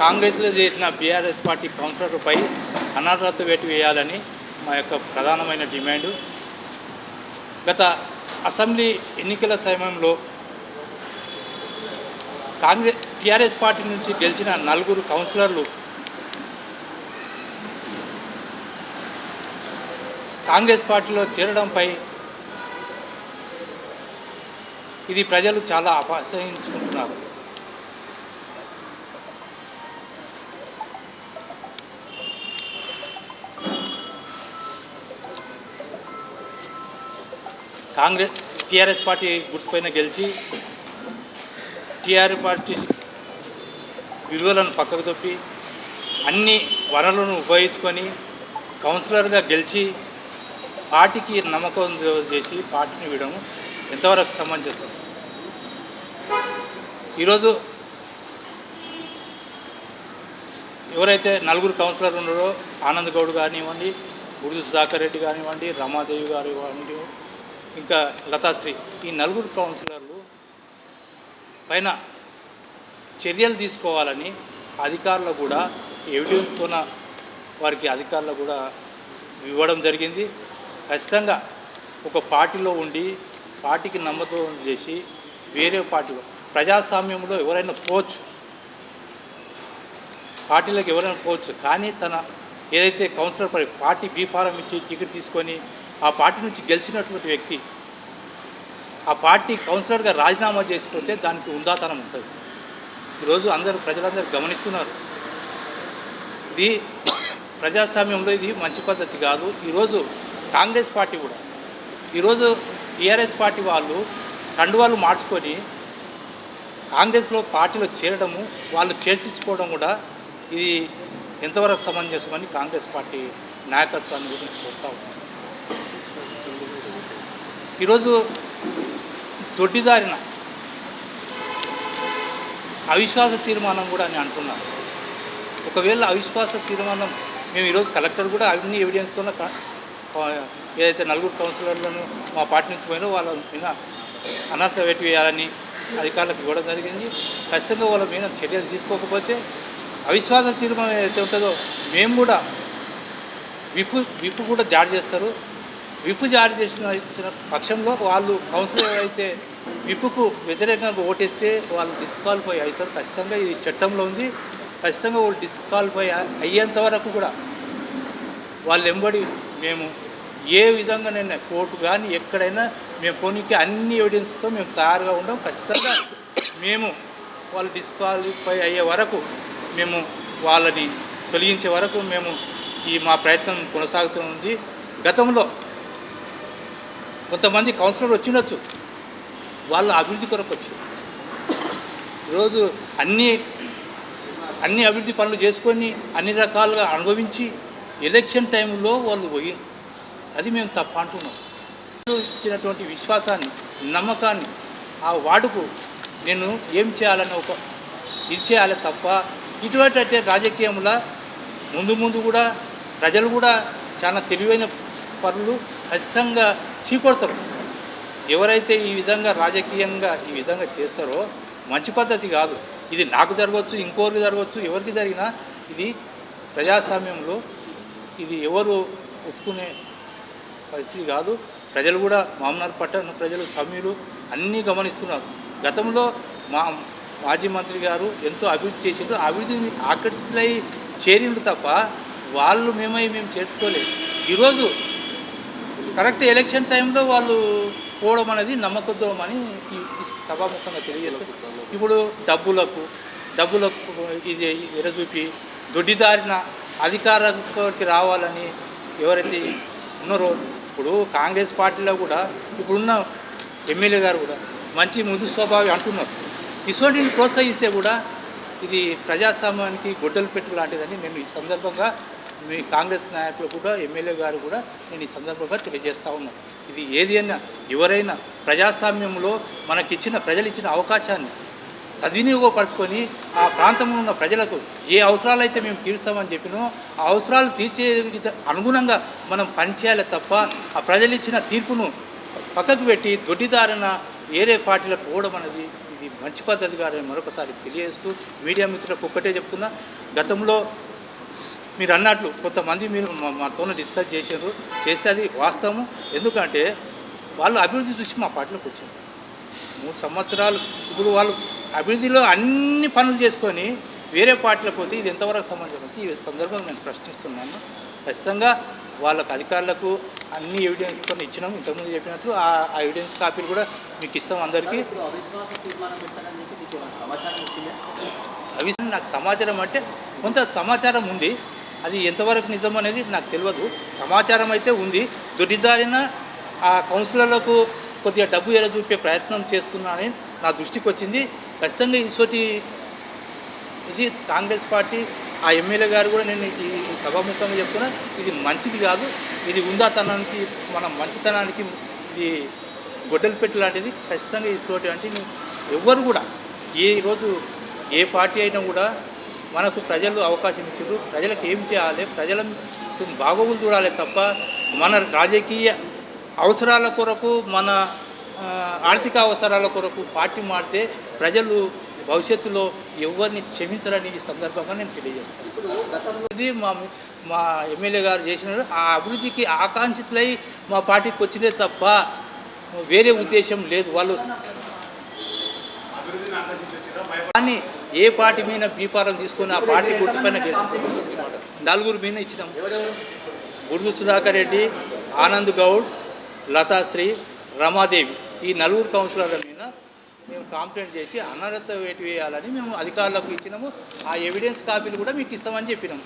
కాంగ్రెస్లో చేరిన BRS party కౌన్సిలర్పై అనర్హత వేటు వేయాలని మా యొక్క ప్రధానమైన డిమాండు. గత అసెంబ్లీ ఎన్నికల సమయంలో కాంగ్రెస్ టీఆర్ఎస్ పార్టీ నుంచి గెలిచిన నలుగురు కౌన్సిలర్లు కాంగ్రెస్ పార్టీలో చేరడంపై ఇది ప్రజలు చాలా అపహసించుకుంటున్నారు. కాంగ్రెస్ టీఆర్ఎస్ పార్టీ గుర్తుపైన గెలిచి టీఆర్ పార్టీ విలువలను పక్కకు తొప్పి అన్ని వనరులను ఉపయోగించుకొని కౌన్సిలర్గా గెలిచి పార్టీకి నమ్మకం చేసి పార్టీని వీడడం ఎంతవరకు సమంజసం? ఈరోజు ఎవరైతే నలుగురు కౌన్సిలర్ ఉన్నారో ఆనంద్ గౌడ్ కానివ్వండి గురుదు సుధాకర్ రెడ్డి కానివ్వండి రమాదేవి గారు కానివ్వండి ఇంకా లతాశ్రీ ఈ నలుగురు కౌన్సిలర్లు పైన చర్యలు తీసుకోవాలని అధికారులు కూడా ఎవిడెన్స్తోన వారికి అధికారులు కూడా ఇవ్వడం జరిగింది. ఖచ్చితంగా ఒక పార్టీలో ఉండి పార్టీకి నమ్మకం చేసి వేరే పార్టీలో ప్రజాస్వామ్యంలో ఎవరైనా పోవచ్చు. పార్టీలకు ఎవరైనా పోవచ్చు. కానీ తన ఏదైతే కౌన్సిలర్ పార్టీ బీ ఫారం ఇచ్చి టికెట్ తీసుకొని ఆ పార్టీ నుంచి గెలిచినటువంటి వ్యక్తి ఆ పార్టీ కౌన్సిలర్గా రాజీనామా చేసుకుంటే దానికి ఉందాతనం ఉంటుంది. ఈరోజు అందరూ ప్రజలందరూ గమనిస్తున్నారు. ఇది ప్రజాస్వామ్యంలో ఇది మంచి పద్ధతి కాదు. ఈరోజు కాంగ్రెస్ పార్టీ కూడా ఈరోజు టీఆర్ఎస్ పార్టీ వాళ్ళు కండువాలు మార్చుకొని కాంగ్రెస్లో పార్టీలో చేరడము వాళ్ళు చేర్చించుకోవడం కూడా ఇది ఎంతవరకు సమంజసమని కాంగ్రెస్ పార్టీ నాయకత్వాన్ని గురించి చెప్తా ఉన్నాం ఈరోజు దొడ్డిదారిన అవిశ్వాస తీర్మానం కూడా అని అంటున్నాను. ఒకవేళ అవిశ్వాస తీర్మానం మేము ఈరోజు కలెక్టర్ కూడా అన్ని ఎవిడెన్స్తో ఏదైతే నలుగురు కౌన్సిలర్లను మా పార్టీ నుంచి పోయినో వాళ్ళ మీద అనర్థ పెట్టి వేయాలని అధికారులకు ఇవ్వడం జరిగింది. ఖచ్చితంగా వాళ్ళ మీద చర్యలు తీసుకోకపోతే అవిశ్వాస తీర్మానం ఏదైతే ఉంటుందో మేము కూడా విప్పు విప్పు కూడా జారీ చేస్తారు. విప్పు జారీ చేసిన ఇచ్చిన పక్షంలో వాళ్ళు కౌన్సిలర్ అయితే విప్పుకు వ్యతిరేకంగా ఓటేస్తే వాళ్ళు డిస్క్వాలిఫై అవుతారు. ఖచ్చితంగా ఇది చట్టంలో ఉంది. ఖచ్చితంగా వాళ్ళు డిస్క్వాలిఫై అయ్యేంత వరకు కూడా వాళ్ళు ఎంబడి మేము ఏ విధంగానైనా కోర్టు కానీ ఎక్కడైనా మేము పోనీకి అన్ని ఎవిడెన్స్తో మేము తయారుగా ఉండం. ఖచ్చితంగా మేము వాళ్ళు డిస్క్వాలిఫై అయ్యే వరకు మేము వాళ్ళని తొలగించే వరకు మేము ఈ మా ప్రయత్నం కొనసాగుతూ ఉంది. గతంలో కొంతమంది కౌన్సిలర్ వచ్చిండొచ్చు వాళ్ళు అభివృద్ధి కొరకు వచ్చారు ఈరోజు అన్ని అన్ని అభివృద్ధి పనులు చేసుకొని అన్ని రకాలుగా అనుభవించి ఎలక్షన్ టైంలో వాళ్ళు పోయి అది మేము తప్ప అంటున్నాం. ఇచ్చినటువంటి విశ్వాసాన్ని నమ్మకాన్ని ఆ వార్డుకు నేను ఏం చేయాలని ఒక ఇది చేయాలి తప్ప ఇటువంటి రాజకీయంలో ముందు ముందు కూడా ప్రజలు కూడా చాలా తెలివైన పనులు ఖచ్చితంగా చీకొడతారు. ఎవరైతే ఈ విధంగా రాజకీయంగా ఈ విధంగా చేస్తారో మంచి పద్ధతి కాదు. ఇది నాకు జరగవచ్చు ఇంకోరికి జరగవచ్చు ఎవరికి జరిగినా ఇది ప్రజాస్వామ్యంలో ఇది ఎవరు ఒప్పుకునే పరిస్థితి కాదు. ప్రజలు కూడా మామనార్ పట్టణ ప్రజలు సమ్యులు అన్నీ గమనిస్తున్నారు. గతంలో మా మాజీ మంత్రి గారు ఎంతో అభివృద్ధి చేసిండ్రు. అభివృద్ధిని ఆకర్షితులై చేరిండ్రు తప్ప వాళ్ళు మేమై మేము చేర్చుకోలేదు. ఈరోజు కరెక్ట్ ఎలక్షన్ టైంలో వాళ్ళు పోవడం అనేది నమ్మకద్రోహం అని ఈ సభాముఖంగా తెలియజేస్తారు. ఇప్పుడు డబ్బులకు డబ్బులకు ఇది ఎరచూపి దొడ్డిదారిన అధికారానికి రావాలని ఎవరైతే ఉన్నారో ఇప్పుడు కాంగ్రెస్ పార్టీలో కూడా ఇప్పుడున్న ఎమ్మెల్యే గారు కూడా మంచి ముందు స్వభావి అంటున్నారు. ఇటువంటిని ప్రోత్సహిస్తే కూడా ఇది ప్రజాస్వామ్యానికి గొడ్డలు పెట్టు లాంటిదని నేను ఈ సందర్భంగా మీ కాంగ్రెస్ నాయకులు కూడా ఎమ్మెల్యే గారు కూడా నేను ఈ సందర్భంగా తెలియజేస్తా ఉన్నాను ఇది ఏది అయినా ఎవరైనా ప్రజాస్వామ్యంలో మనకిచ్చిన ప్రజలు ఇచ్చిన అవకాశాన్ని సద్వినియోగపరచుకొని ఆ ప్రాంతంలో ఉన్న ప్రజలకు ఏ అవసరాలు అయితే మేము తీరుస్తామని చెప్పినో ఆ అవసరాలు తీర్చే అనుగుణంగా మనం పనిచేయాలి తప్ప ఆ ప్రజలు ఇచ్చిన తీర్పును పక్కకు పెట్టి దొడ్డిదారిన వేరే పార్టీలకు పోవడం అనేది ఇది మంచి పద్ధతి కాదని మరొకసారి తెలియజేస్తూ మీడియా మిత్రులకు ఒక్కటే చెప్తున్నా. గతంలో మీరు అన్నట్లు కొంతమంది మీరు మాతో డిస్కస్ చేశారు. చేస్తే అది వాస్తవం ఎందుకంటే వాళ్ళు అభివృద్ధి చూసి మా పార్టీలోకి వచ్చారు. మూడు సంవత్సరాలు ఇప్పుడు వాళ్ళు అభివృద్ధిలో అన్ని పనులు చేసుకొని వేరే పార్టీలకు పోతే ఇది ఎంతవరకు సమంజసం ఈ సందర్భంగా నేను ప్రశ్నిస్తున్నాను. ఖచ్చితంగా వాళ్ళకు అధికారులకు అన్ని ఎవిడెన్స్తో ఇచ్చినాం ఇంతకుముందు చెప్పినట్లు ఆ ఎవిడెన్స్ కాపీలు కూడా మీకు ఇస్తాం అందరికీ. అవి నాకు సమాచారం అంటే కొంత సమాచారం ఉంది. అది ఎంతవరకు నిజం అనేది నాకు తెలియదు. సమాచారం అయితే ఉంది. దొడ్డిదారిన ఆ కౌన్సిలర్లకు కొద్దిగా డబ్బు ఎర చూపే ప్రయత్నం చేస్తున్నానని నా దృష్టికి వచ్చింది. ఖచ్చితంగా ఈసోటి ఇది కాంగ్రెస్ పార్టీ ఆ ఎమ్మెల్యే గారు కూడా నేను ఈ ఈ సభాముఖంగా చెప్తున్నా ఇది మంచిది కాదు. ఇది ఉందాతనానికి మన మంచితనానికి ఇది గొడ్డలు పెట్టి లాంటిది. ఖచ్చితంగా ఇటువంటి అంటే ఎవ్వరు కూడా ఏ రోజు ఏ పార్టీ అయినా కూడా మనకు ప్రజలు అవకాశం ఇచ్చారు ప్రజలకు ఏం చేయాలి? ప్రజల బాగోగులు చూడాలి తప్ప మన రాజకీయ అవసరాల కొరకు మన ఆర్థిక అవసరాల కొరకు పార్టీ మారితే ప్రజలు భవిష్యత్తులో ఎవరిని క్షమించరని ఈ సందర్భంగా నేను తెలియజేస్తాను. ఇది మా మా ఎమ్మెల్యే గారు చేసిన ఆ అభివృద్ధికి ఆకాంక్షితులై మా పార్టీకి వచ్చిందే తప్ప వేరే ఉద్దేశం లేదు. వాళ్ళు కానీ ఏ పార్టీ మీద బీపారం తీసుకొని ఆ పార్టీ గుర్తుపైన గెలుచుకున్నాం నలుగురు మీద ఇచ్చినాం. గుర్తు సుధాకర్ రెడ్డి ఆనంద్ గౌడ్ లతాశ్రీ రమాదేవి. ఈ నలుగురు కౌన్సిలర్ల మీద మేము కంప్లైంట్ చేసి అనర్హత వేటి వేయాలని మేము అధికారులకు ఇచ్చినాము. ఆ ఎవిడెన్స్ కాపీలు కూడా మీకు ఇస్తామని చెప్పినాము.